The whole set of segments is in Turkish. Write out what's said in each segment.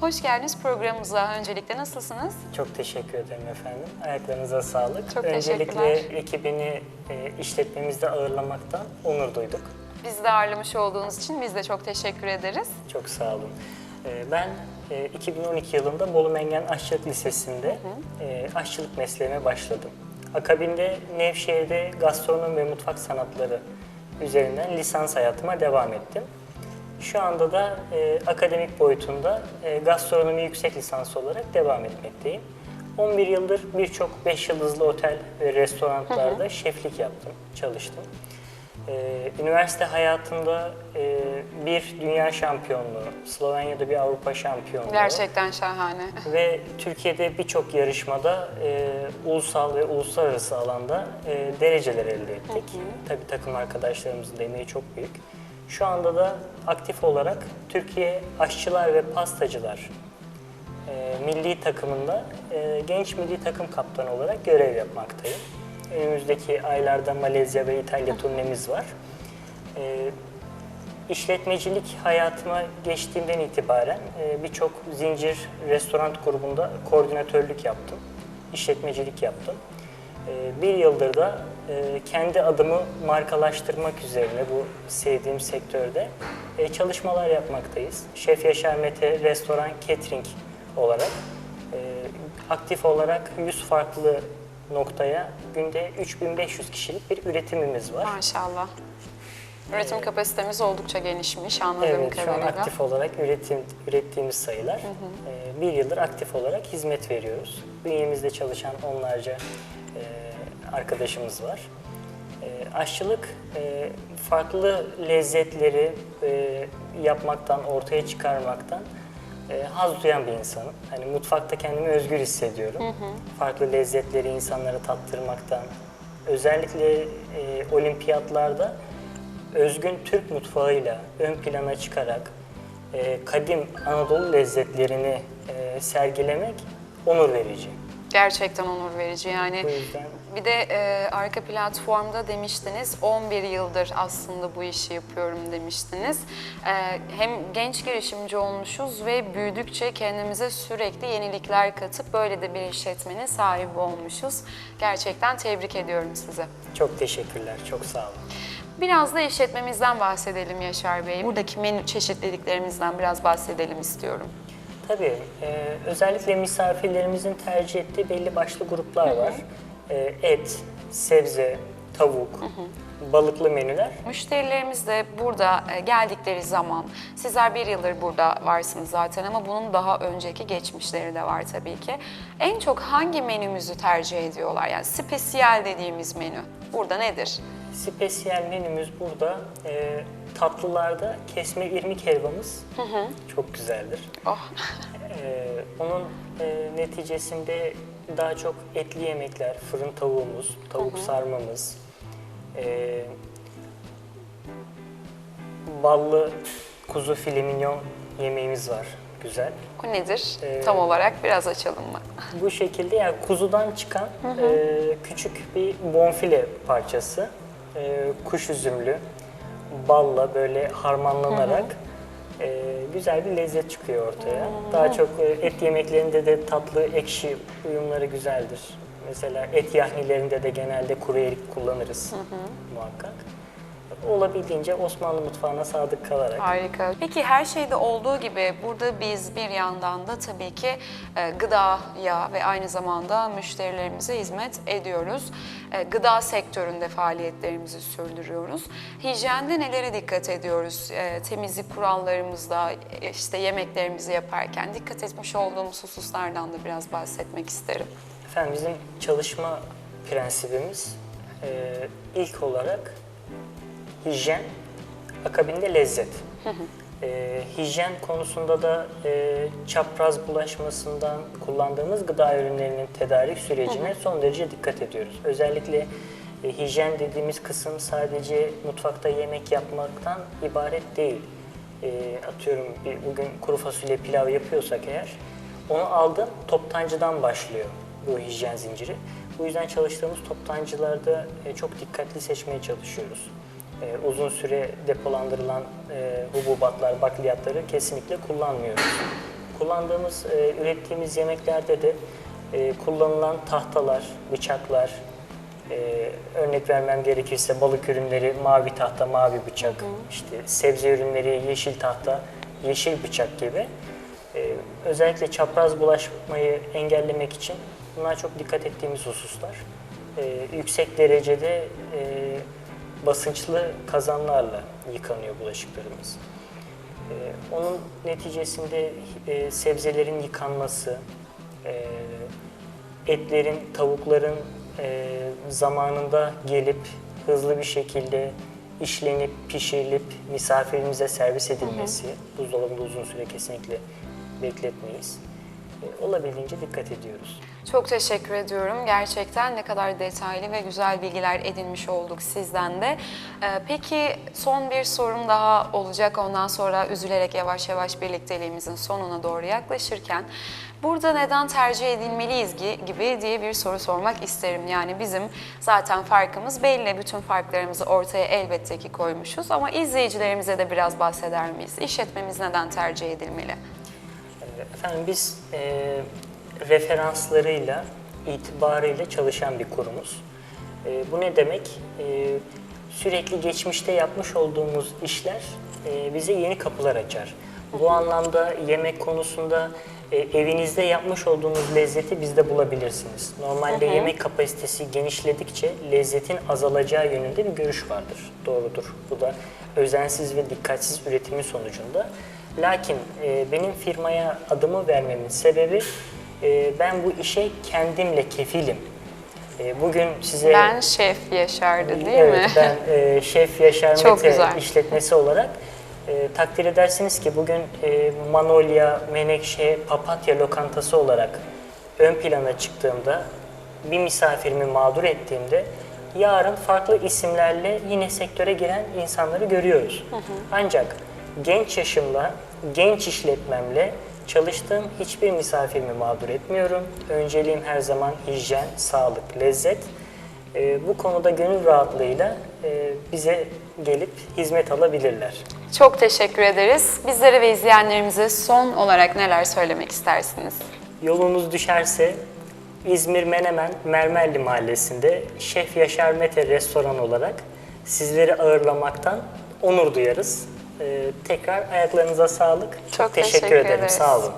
Hoş geldiniz programımıza. Öncelikle nasılsınız? Çok teşekkür ederim efendim. Ayaklarınıza sağlık. Çok Öncelikle ekibini e, işletmemizde ağırlamaktan onur duyduk. Bizi de ağırlamış olduğunuz için biz de çok teşekkür ederiz. Çok sağ olun. E, ben e, 2012 yılında Bolu Mengen Aşçılık Lisesi'nde e, aşçılık mesleğime başladım. Akabinde Nevşehir'de gastronomi ve mutfak sanatları üzerinden lisans hayatıma devam ettim. Şu anda da e, akademik boyutunda e, gastronomi yüksek lisansı olarak devam etmekteyim. 11 yıldır birçok 5 yıldızlı otel ve restoranlarda şeflik yaptım, çalıştım. Ee, üniversite hayatımda e, bir dünya şampiyonluğu, Slovenya'da bir Avrupa şampiyonluğu Gerçekten şahane. ve Türkiye'de birçok yarışmada e, ulusal ve uluslararası alanda e, dereceler elde ettik. Tabii takım arkadaşlarımızın da emeği çok büyük. Şu anda da aktif olarak Türkiye Aşçılar ve Pastacılar e, milli takımında e, genç milli takım kaptanı olarak görev yapmaktayım. Önümüzdeki aylarda Malezya ve İtalya turnemiz var. E, işletmecilik hayatıma geçtiğimden itibaren e, birçok zincir restoran grubunda koordinatörlük yaptım. İşletmecilik yaptım. E, bir yıldır da e, kendi adımı markalaştırmak üzerine bu sevdiğim sektörde e, çalışmalar yapmaktayız. Şef Yaşar Mete Restoran Catering olarak e, aktif olarak 100 farklı noktaya günde 3500 kişilik bir üretimimiz var. Maşallah. Üretim kapasitemiz oldukça genişmiş anladığım Evet, şu an kadarıyla. aktif olarak üretim, ürettiğimiz sayılar. Ee, bir yıldır aktif olarak hizmet veriyoruz. Bünyemizde çalışan onlarca e, arkadaşımız var. E, aşçılık e, farklı lezzetleri e, yapmaktan, ortaya çıkarmaktan e, haz duyan bir insanım. Hani mutfakta kendimi özgür hissediyorum. Farklı lezzetleri insanlara tattırmaktan. Özellikle e, olimpiyatlarda özgün Türk mutfağıyla ön plana çıkarak e, kadim Anadolu lezzetlerini e, sergilemek onur verici. Gerçekten onur verici yani. Bu yüzden Bir de e, arka platformda demiştiniz 11 yıldır aslında bu işi yapıyorum demiştiniz. E, hem genç girişimci olmuşuz ve büyüdükçe kendimize sürekli yenilikler katıp böyle de bir işletmenin sahibi olmuşuz. Gerçekten tebrik ediyorum sizi. çok teşekkürler, çok sağ olun. Biraz da işletmemizden bahsedelim Yaşar Bey. Buradaki menü çeşitliliklerimizden biraz bahsedelim istiyorum. Tabii, e, özellikle misafirlerimizin tercih ettiği belli başlı gruplar var. E, et, sebze, tavuk, balıklı menüler. Müşterilerimiz de burada e, geldikleri zaman, sizler bir yıldır burada varsınız zaten ama bunun daha önceki geçmişleri de var tabii ki. En çok hangi menümüzü tercih ediyorlar? Yani spesiyel dediğimiz menü burada nedir? Spesiyel menümüz burada. E, tatlılarda kesme irmik helvamız çok güzeldir. Oh, Ee, onun e, neticesinde daha çok etli yemekler, fırın tavuğumuz, tavuk sarmamız, e, ballı kuzu file mignon yemeğimiz var. Güzel. o nedir? Ee, Tam olarak biraz açalım mı? Bu şekilde yani kuzudan çıkan e, küçük bir bonfile parçası, e, kuş üzümlü, balla böyle harmanlanarak e, güzel bir lezzet çıkıyor ortaya. Daha çok e, et yemeklerinde de tatlı ekşi uyumları güzeldir. Mesela et yahnilerinde de genelde kuru erik kullanırız muhakkak. Olabildiğince Osmanlı mutfağına sadık kalarak Harika. Peki her şeyde olduğu gibi burada biz bir yandan da tabii ki e, gıdaya ve aynı zamanda müşterilerimize hizmet ediyoruz. E, gıda sektöründe faaliyetlerimizi sürdürüyoruz. Hijyende nelere dikkat ediyoruz? E, temizlik kurallarımızda e, işte yemeklerimizi yaparken dikkat etmiş olduğumuz hususlardan da biraz bahsetmek isterim. Efendim bizim çalışma prensibimiz e, ilk olarak hijyen, akabinde lezzet. E, hijyen konusunda da e, çapraz bulaşmasından kullandığımız gıda ürünlerinin tedarik sürecine son derece dikkat ediyoruz. Özellikle e, hijyen dediğimiz kısım sadece mutfakta yemek yapmaktan ibaret değil. E, atıyorum bir, bugün kuru fasulye pilav yapıyorsak eğer onu aldım toptancıdan başlıyor bu hijyen zinciri. Bu yüzden çalıştığımız toptancılarda e, çok dikkatli seçmeye çalışıyoruz. E, uzun süre depolandırılan e, hububatlar, bakliyatları kesinlikle kullanmıyoruz. kullandığımız, e, ürettiğimiz yemeklerde de e, kullanılan tahtalar, bıçaklar, e, örnek vermem gerekirse balık ürünleri mavi tahta, mavi bıçak, işte sebze ürünleri yeşil tahta, yeşil bıçak gibi. E, özellikle çapraz bulaşmayı engellemek için bunlar çok dikkat ettiğimiz hususlar. E, yüksek derecede e, basınçlı kazanlarla yıkanıyor bulaşıklarımız. Ee, onun neticesinde e, sebzelerin yıkanması, e, etlerin, tavukların e, zamanında gelip hızlı bir şekilde işlenip, pişirilip misafirimize servis edilmesi, buzdolabında uzun süre kesinlikle bekletmeyiz. Olabildiğince dikkat ediyoruz. Çok teşekkür ediyorum. Gerçekten ne kadar detaylı ve güzel bilgiler edinmiş olduk sizden de. Ee, Peki son bir sorum daha olacak. Ondan sonra üzülerek yavaş yavaş birlikteliğimizin sonuna doğru yaklaşırken burada neden tercih edilmeliyiz gi- gibi diye bir soru sormak isterim. Yani bizim zaten farkımız belli. Bütün farklarımızı ortaya elbette ki koymuşuz ama izleyicilerimize de biraz bahseder miyiz? İşletmemiz neden tercih edilmeli? Efendim biz e, referanslarıyla, itibarıyla çalışan bir kurumuz. E, bu ne demek? E, sürekli geçmişte yapmış olduğumuz işler e, bize yeni kapılar açar. Bu anlamda yemek konusunda e, evinizde yapmış olduğunuz lezzeti bizde bulabilirsiniz. Normalde yemek kapasitesi genişledikçe lezzetin azalacağı yönünde bir görüş vardır. Doğrudur. Bu da özensiz ve dikkatsiz üretimin sonucunda. Lakin e, benim firmaya adımı vermemin sebebi e, ben bu işe kendimle kefilim. E, bugün size Ben Şef Yaşar'dı değil evet, mi? ben e, Şef Yaşar Mete işletmesi olarak e, takdir edersiniz ki bugün e, Manolya, Menekşe, Papatya lokantası olarak ön plana çıktığımda bir misafirimi mağdur ettiğimde yarın farklı isimlerle yine sektöre giren insanları görüyoruz. Ancak genç yaşımla, genç işletmemle çalıştığım hiçbir misafirimi mağdur etmiyorum. Önceliğim her zaman hijyen, sağlık, lezzet. Ee, bu konuda gönül rahatlığıyla e, bize gelip hizmet alabilirler. Çok teşekkür ederiz. Bizlere ve izleyenlerimize son olarak neler söylemek istersiniz? Yolunuz düşerse İzmir Menemen Mermerli Mahallesi'nde Şef Yaşar Mete restoran olarak sizleri ağırlamaktan onur duyarız. Ee, tekrar ayaklarınıza sağlık. Çok teşekkür, teşekkür ederim. ederiz. Sağ olun.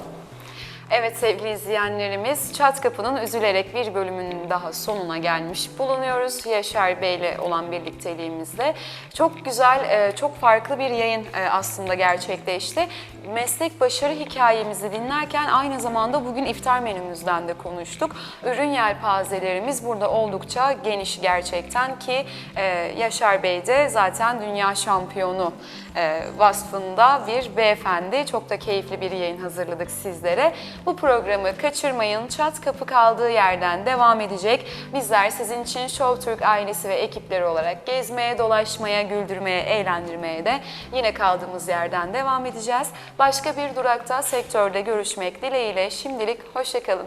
Evet sevgili izleyenlerimiz Çat Kapı'nın üzülerek bir bölümünün daha sonuna gelmiş bulunuyoruz. Yaşar Bey ile olan birlikteliğimizde. Çok güzel, e, çok farklı bir yayın e, aslında gerçekleşti. Meslek başarı hikayemizi dinlerken aynı zamanda bugün iftar menümüzden de konuştuk. Ürün yelpazelerimiz burada oldukça geniş gerçekten ki e, Yaşar Bey de zaten dünya şampiyonu vasfında bir beyefendi. Çok da keyifli bir yayın hazırladık sizlere. Bu programı kaçırmayın. Çat kapı kaldığı yerden devam edecek. Bizler sizin için Show Türk ailesi ve ekipleri olarak gezmeye, dolaşmaya, güldürmeye, eğlendirmeye de yine kaldığımız yerden devam edeceğiz. Başka bir durakta sektörde görüşmek dileğiyle şimdilik hoşçakalın.